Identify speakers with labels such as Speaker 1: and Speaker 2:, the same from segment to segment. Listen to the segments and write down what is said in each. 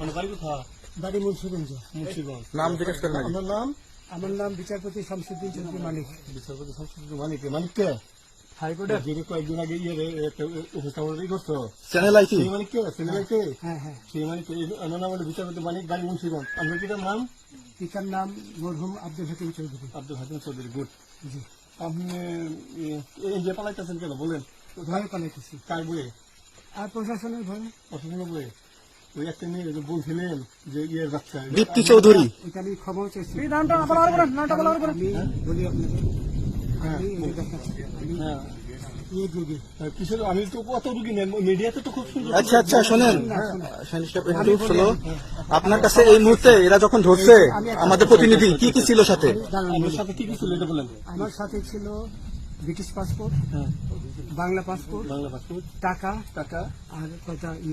Speaker 1: আমার বাড়ি কোথায়?
Speaker 2: বাড়ি মুন্সিগঞ্জ।
Speaker 1: মুন্সিগঞ্জ।
Speaker 3: নাম জিজ্ঞেস করেন আগে।
Speaker 1: নাম
Speaker 2: আমার নাম বিচারপতি শামসুদ্দিন চৌধুরী মালিক
Speaker 1: বিচারপতি সংস্কৃত মানিক মানিক কে?
Speaker 2: হাইকোর্টের
Speaker 1: যিনি কয়েকদিন আগে ইয়ে রে, একটা উপস্থাপনা করছ
Speaker 3: চ্যানেল আইটি
Speaker 1: সেই মানিক কে?
Speaker 2: হ্যাঁ হ্যাঁ।
Speaker 1: সেই মানিক আমার নাম হলো বিচারপতি মানিক বাড়ি মুন্সিগঞ্জ। আপনার কিটার নাম?
Speaker 2: পিতার নাম মরহুম আব্দুল হাকিম চৌধুরী।
Speaker 1: আব্দুল হাকিম চৌধুরী গুড।
Speaker 2: জি।
Speaker 1: আপনি এই যে পালাইতেছেন কেন? বলেন।
Speaker 2: ভয়ে পালাইতেছি।
Speaker 1: কার
Speaker 2: আর প্রশাসনের ভয়ে?
Speaker 1: বইয়ে। ওই একটা মেয়ে যে বলছিলেন যে ইয়ের বাচ্চা।
Speaker 3: দীপ্তি চৌধুরী।
Speaker 2: এটা আমি ক্ষমা চাইছি।
Speaker 1: নামটা বলার পরে নামটা বলার পরে
Speaker 2: বলি আপনাদের আমি এই যে দেখাচ্ছি আমি
Speaker 1: হ্যাঁ।
Speaker 2: এই যুগে
Speaker 1: আমি তো কত রুগী নেন মিডিয়াতে তো খুব সুন্দর
Speaker 3: আচ্ছা আচ্ছা শোনেন। আপনার কাছে এই মুহূর্তে এরা যখন ধরছে আমাদের প্রতিনিধি কি কি ছিল সাথে?
Speaker 1: সাথে কি কি ছিল এটা বলেন।
Speaker 2: আমার সাথে ছিল ব্রিটিশ পাসপোর্ট
Speaker 1: হ্যাঁ।
Speaker 2: বাংলা পাসপোর্ট
Speaker 1: বাংলা পাসপোর্ট
Speaker 2: টাকা
Speaker 1: টাকা।
Speaker 2: আর কয়টা E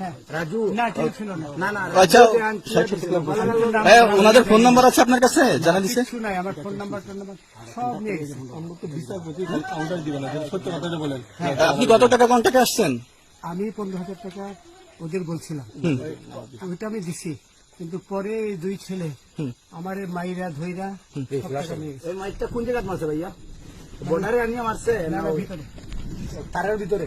Speaker 2: হ্যাঁ।
Speaker 3: আচ্ছা হ্যাঁ ওনাদের ফোন নাম্বার আছে আপনার কাছে? জানা
Speaker 2: আমার ফোন নাম্বার নাম্বার সব নিয়ে
Speaker 1: আমরা তো বিচারপতি কাউন্টার দিবেন না সত্য কথাটা বলেন।
Speaker 3: আপনি কত টাকা কন্টাক্টে আসছেন?
Speaker 2: আমি পনেরো হাজার টাকা ওদের বলছিলাম। ওইটা আমি দিছি কিন্তু পরে দুই ছেলে আমার এই মাইরা ধইরা।
Speaker 4: এই মাইকটা কোন জায়গায় মারছে ভাইয়া? বর্ডারে আনিয়ে মারছে তারের ভিতরে?